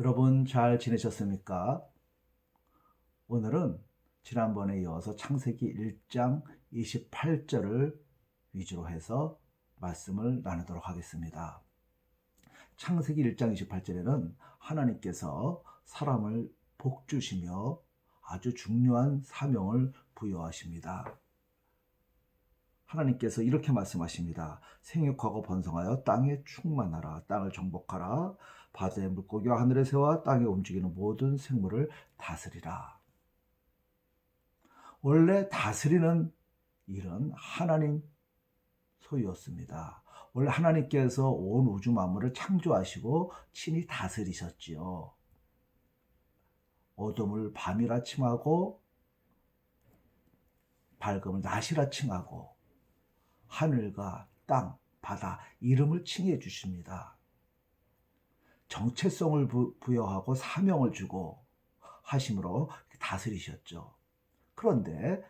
여러분 잘 지내셨습니까? 오늘은 지난번에 이어서 창세기 1장 28절을 위주로 해서 말씀을 나누도록 하겠습니다. 창세기 1장 28절에는 하나님께서 사람을 복주시며 아주 중요한 사명을 부여하십니다. 하나님께서 이렇게 말씀하십니다. 생육하고 번성하여 땅에 충만하라. 땅을 정복하라. 바다의 물고기와 하늘의 새와 땅에 움직이는 모든 생물을 다스리라. 원래 다스리는 일은 하나님 소유였습니다. 원래 하나님께서 온 우주 만물을 창조하시고 친히 다스리셨지요. 어둠을 밤이라 칭하고 밝음을 낮이라 칭하고 하늘과 땅, 바다 이름을 칭해 주십니다. 정체성을 부, 부여하고 사명을 주고 하심으로 다스리셨죠. 그런데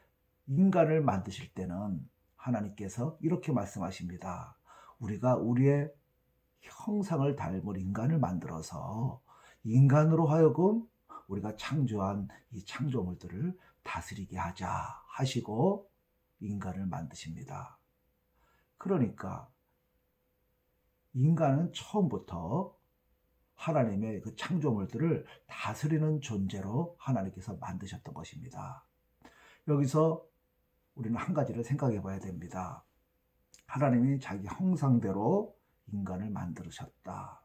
인간을 만드실 때는 하나님께서 이렇게 말씀하십니다. 우리가 우리의 형상을 닮을 인간을 만들어서 인간으로 하여금 우리가 창조한 이 창조물들을 다스리게 하자 하시고 인간을 만드십니다. 그러니까 인간은 처음부터 하나님의 그 창조물들을 다스리는 존재로 하나님께서 만드셨던 것입니다. 여기서 우리는 한 가지를 생각해 봐야 됩니다. 하나님이 자기 형상대로 인간을 만들으셨다.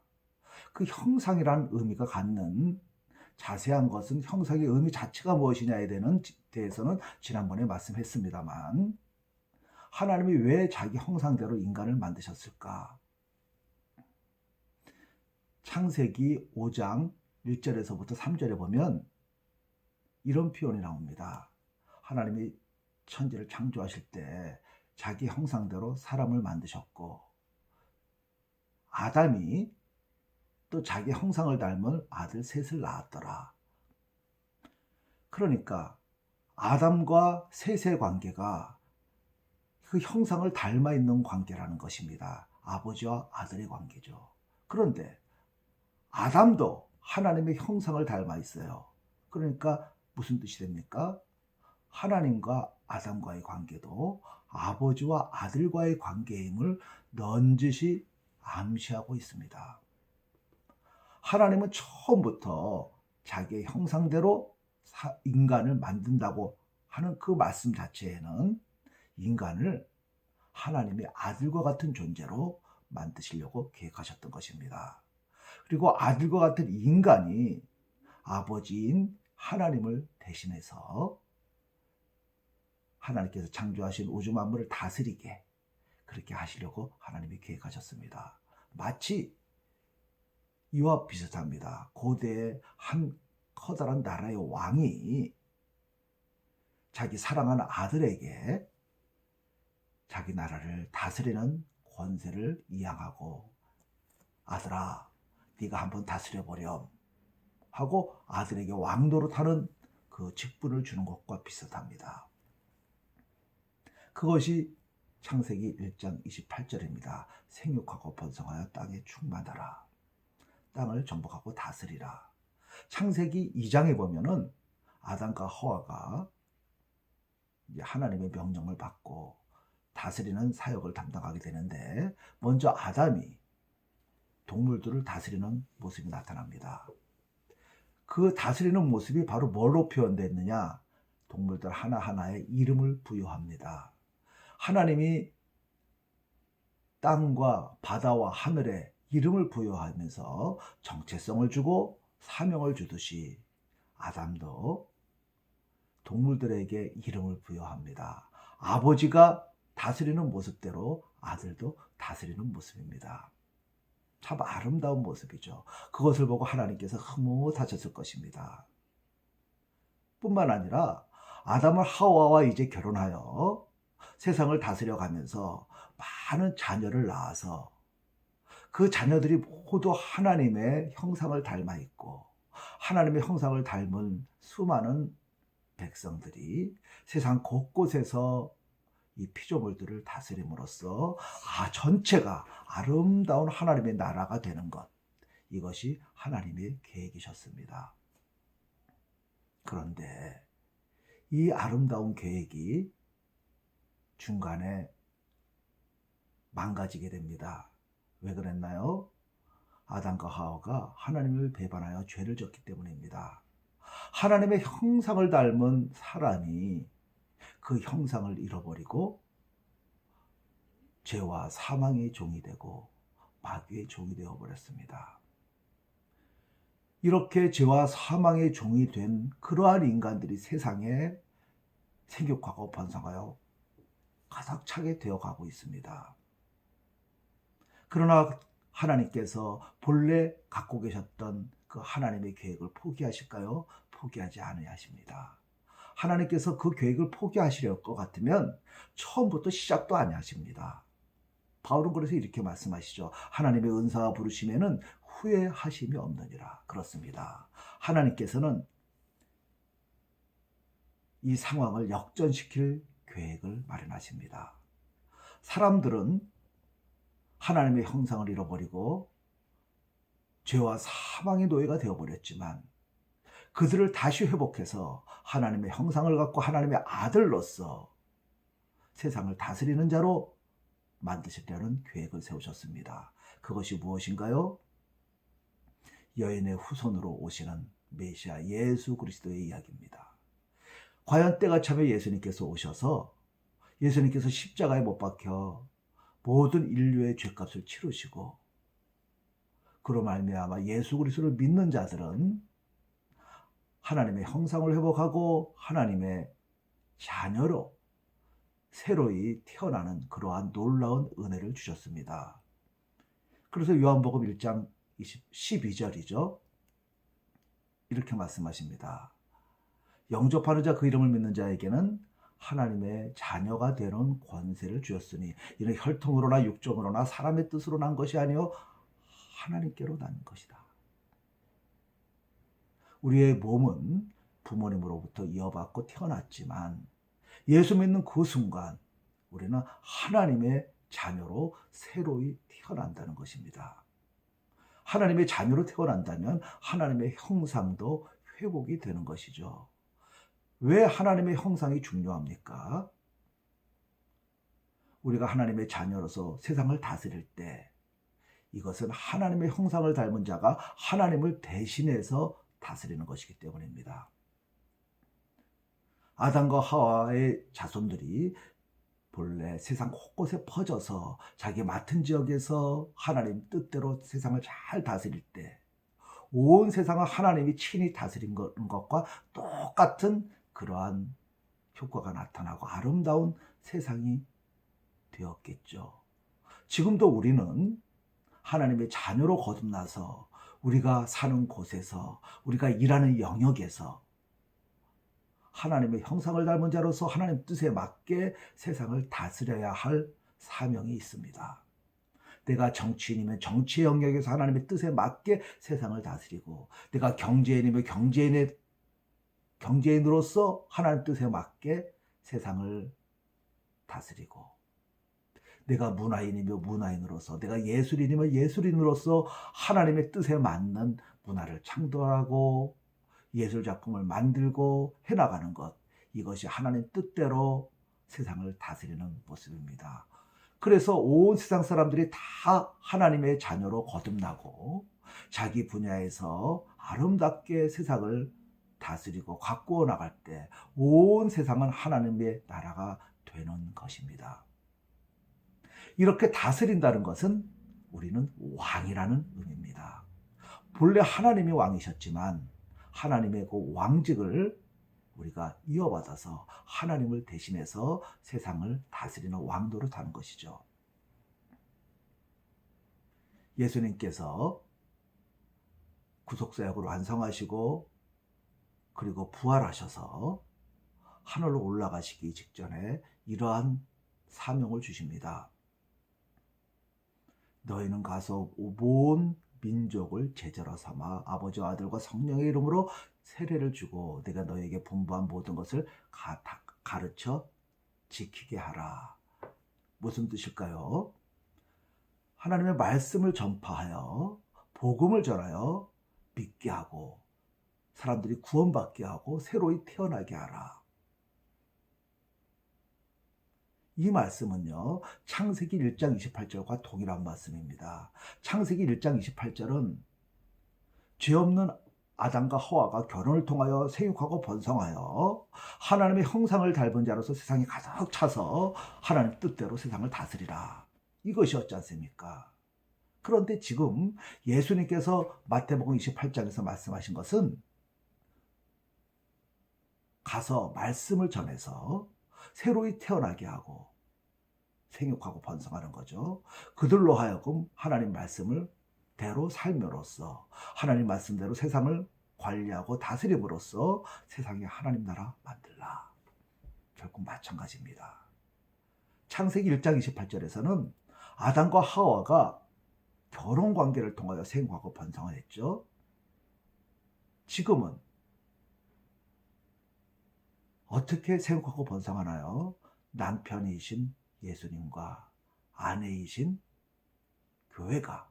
그 형상이란 의미가 갖는 자세한 것은 형상의 의미 자체가 무엇이냐에 대해서는 지난번에 말씀했습니다만 하나님이 왜 자기 형상대로 인간을 만드셨을까? 창세기 5장 1절에서부터 3절에 보면 이런 표현이 나옵니다. 하나님이 천지를 창조하실 때 자기 형상대로 사람을 만드셨고 아담이 또 자기 형상을 닮은 아들 셋을 낳았더라. 그러니까 아담과 셋의 관계가 그 형상을 닮아 있는 관계라는 것입니다. 아버지와 아들의 관계죠. 그런데 아담도 하나님의 형상을 닮아 있어요. 그러니까 무슨 뜻이 됩니까? 하나님과 아담과의 관계도 아버지와 아들과의 관계임을 넌지시 암시하고 있습니다. 하나님은 처음부터 자기의 형상대로 인간을 만든다고 하는 그 말씀 자체에는 인간을 하나님의 아들과 같은 존재로 만드시려고 계획하셨던 것입니다. 그리고 아들과 같은 인간이 아버지인 하나님을 대신해서 하나님께서 창조하신 우주 만물을 다스리게 그렇게 하시려고 하나님이 계획하셨습니다. 마치 이와 비슷합니다. 고대의 한 커다란 나라의 왕이 자기 사랑하는 아들에게 자기 나라를 다스리는 권세를 이양하고 아들아 네가 한번 다스려 보렴 하고 아들에게 왕도로 타는 그 직분을 주는 것과 비슷합니다. 그것이 창세기 1장 28절입니다. 생육하고 번성하여 땅에 충만하라. 땅을 정복하고 다스리라. 창세기 2장에 보면은 아담과 허와가 하나님의 명령을 받고 다스리는 사역을 담당하게 되는데 먼저 아담이 동물들을 다스리는 모습이 나타납니다. 그 다스리는 모습이 바로 뭘로 표현됐느냐? 동물들 하나하나에 이름을 부여합니다. 하나님이 땅과 바다와 하늘에 이름을 부여하면서 정체성을 주고 사명을 주듯이 아담도 동물들에게 이름을 부여합니다. 아버지가 다스리는 모습대로 아들도 다스리는 모습입니다. 참 아름다운 모습이죠. 그것을 보고 하나님께서 흐뭇하셨을 것입니다. 뿐만 아니라 아담을 하와와 이제 결혼하여 세상을 다스려 가면서 많은 자녀를 낳아서 그 자녀들이 모두 하나님의 형상을 닮아 있고 하나님의 형상을 닮은 수많은 백성들이 세상 곳곳에서 이 피조물들을 다스림으로써 아 전체가 아름다운 하나님의 나라가 되는 것 이것이 하나님의 계획이셨습니다. 그런데 이 아름다운 계획이 중간에 망가지게 됩니다. 왜 그랬나요? 아담과 하와가 하나님을 배반하여 죄를 졌기 때문입니다. 하나님의 형상을 닮은 사람이 그 형상을 잃어버리고 죄와 사망의 종이 되고 마귀의 종이 되어 버렸습니다. 이렇게 죄와 사망의 종이 된 그러한 인간들이 세상에 생육하고 번성하여 가득 차게 되어 가고 있습니다. 그러나 하나님께서 본래 갖고 계셨던 그 하나님의 계획을 포기하실까요? 포기하지 않으야 하십니다. 하나님께서 그 계획을 포기하시려 것 같으면 처음부터 시작도 안 하십니다. 바울은 그래서 이렇게 말씀하시죠. 하나님의 은사와 부르심에는 후회하심이 없느니라. 그렇습니다. 하나님께서는 이 상황을 역전시킬 계획을 마련하십니다. 사람들은 하나님의 형상을 잃어버리고 죄와 사망의 노예가 되어버렸지만 그들을 다시 회복해서 하나님의 형상을 갖고 하나님의 아들로서 세상을 다스리는 자로 만드시려는 계획을 세우셨습니다. 그것이 무엇인가요? 여인의 후손으로 오시는 메시아 예수 그리스도의 이야기입니다. 과연 때가 참에 예수님께서 오셔서 예수님께서 십자가에 못 박혀 모든 인류의 죄값을 치르시고 그로 말미암아 예수 그리스도를 믿는 자들은 하나님의 형상을 회복하고 하나님의 자녀로 새로이 태어나는 그러한 놀라운 은혜를 주셨습니다. 그래서 요한복음 1장 12절이죠. 이렇게 말씀하십니다. 영접하는 자 그 이름을 믿는 자에게는 하나님의 자녀가 되는 권세를 주었으니 이는 혈통으로나 육정으로나 사람의 뜻으로 난 것이 아니요 하나님께로 난 것이다. 우리의 몸은 부모님으로부터 이어받고 태어났지만 예수 믿는 그 순간 우리는 하나님의 자녀로 새로이 태어난다는 것입니다. 하나님의 자녀로 태어난다면 하나님의 형상도 회복이 되는 것이죠. 왜 하나님의 형상이 중요합니까? 우리가 하나님의 자녀로서 세상을 다스릴 때 이것은 하나님의 형상을 닮은 자가 하나님을 대신해서 다스리는 것이기 때문입니다. 아담과 하와의 자손들이 본래 세상 곳곳에 퍼져서 자기 맡은 지역에서 하나님 뜻대로 세상을 잘 다스릴 때 온 세상을 하나님이 친히 다스린 것과 똑같은 그러한 효과가 나타나고 아름다운 세상이 되었겠죠. 지금도 우리는 하나님의 자녀로 거듭나서 우리가 사는 곳에서 우리가 일하는 영역에서 하나님의 형상을 닮은 자로서 하나님 뜻에 맞게 세상을 다스려야 할 사명이 있습니다. 내가 정치인이면 정치의 영역에서 하나님의 뜻에 맞게 세상을 다스리고 내가 경제인이면 경제인의 경제인으로서 하나님 뜻에 맞게 세상을 다스리고 내가 문화인이며 문화인으로서 내가 예술인이면 예술인으로서 하나님의 뜻에 맞는 문화를 창조하고 예술 작품을 만들고 해나가는 것 이것이 하나님 뜻대로 세상을 다스리는 모습입니다. 그래서 온 세상 사람들이 다 하나님의 자녀로 거듭나고 자기 분야에서 아름답게 세상을 다스리고 가꾸어 나갈 때 온 세상은 하나님의 나라가 되는 것입니다. 이렇게 다스린다는 것은 우리는 왕이라는 의미입니다. 본래 하나님이 왕이셨지만 하나님의 그 왕직을 우리가 이어받아서 하나님을 대신해서 세상을 다스리는 왕도로 사는 것이죠. 예수님께서 구속사역을 완성하시고 그리고 부활하셔서 하늘로 올라가시기 직전에 이러한 사명을 주십니다. 너희는 가서 온 민족을 제자로 삼아 아버지와 아들과 성령의 이름으로 세례를 주고 내가 너에게 분부한 모든 것을 가, 가르쳐 지키게 하라. 무슨 뜻일까요? 하나님의 말씀을 전파하여 복음을 전하여 믿게 하고 사람들이 구원받게 하고 새로이 태어나게 하라. 이 말씀은요, 창세기 1장 28절과 동일한 말씀입니다. 창세기 1장 28절은 죄 없는 아담과 하와가 결혼을 통하여 생육하고 번성하여 하나님의 형상을 닮은 자로서 세상에 가득 차서 하나님 뜻대로 세상을 다스리라. 이것이었지 않습니까? 그런데 지금 예수님께서 마태복음 28장에서 말씀하신 것은 가서 말씀을 전해서 새로이 태어나게 하고 생육하고 번성하는 거죠. 그들로 하여금 하나님 말씀을 대로 삶으로써 하나님 말씀대로 세상을 관리하고 다스림으로써 세상에 하나님 나라 만들라. 결국 마찬가지입니다. 창세기 1장 28절에서는 아담과 하와가 결혼 관계를 통하여 생하고 번성을 했죠. 지금은 어떻게 생하고 번성하나요? 남편이신 예수님과 아내이신 교회가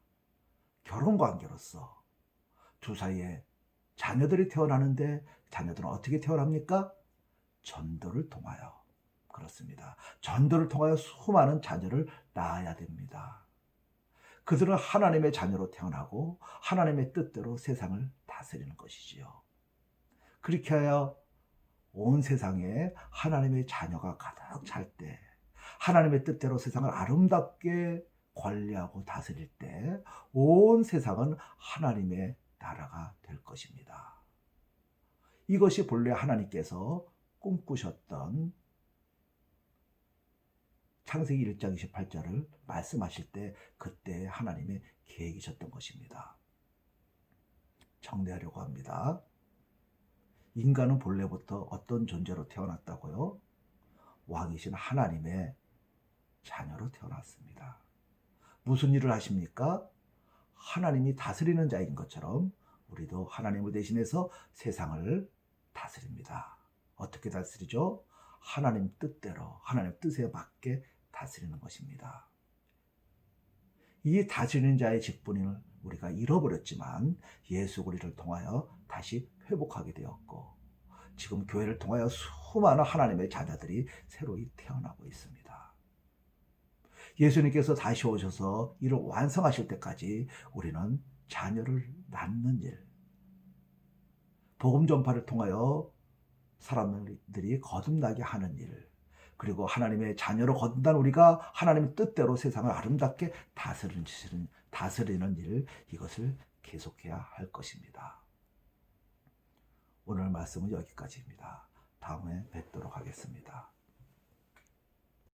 결혼 관계로서 두 사이에 자녀들이 태어나는데 자녀들은 어떻게 태어납니까? 전도를 통하여 그렇습니다. 전도를 통하여 수많은 자녀를 낳아야 됩니다. 그들은 하나님의 자녀로 태어나고 하나님의 뜻대로 세상을 다스리는 것이지요. 그렇게 하여 온 세상에 하나님의 자녀가 가득 찰 때, 하나님의 뜻대로 세상을 아름답게 관리하고 다스릴 때, 온 세상은 하나님의 나라가 될 것입니다. 이것이 본래 하나님께서 꿈꾸셨던 창세기 1장 28절을 말씀하실 때 그때 하나님의 계획이셨던 것입니다. 정리하려고 합니다. 인간은 본래부터 어떤 존재로 태어났다고요? 왕이신 하나님의 자녀로 태어났습니다. 무슨 일을 하십니까? 하나님이 다스리는 자인 것처럼 우리도 하나님을 대신해서 세상을 다스립니다. 어떻게 다스리죠? 하나님 뜻대로, 하나님 뜻에 맞게 다스리는 것입니다. 이 다스리는 자의 직분을 우리가 잃어버렸지만 예수 그리스도를 통하여 다시 회복하게 되었고 지금 교회를 통하여 수많은 하나님의 자녀들이 새로이 태어나고 있습니다. 예수님께서 다시 오셔서 이를 완성하실 때까지 우리는 자녀를 낳는 일, 복음 전파를 통하여 사람들이 거듭나게 하는 일, 그리고 하나님의 자녀로 거듭난 우리가 하나님의 뜻대로 세상을 아름답게 다스리는, 다스리는 일, 이것을 계속해야 할 것입니다. 오늘 말씀은 여기까지입니다. 다음에 뵙도록 하겠습니다.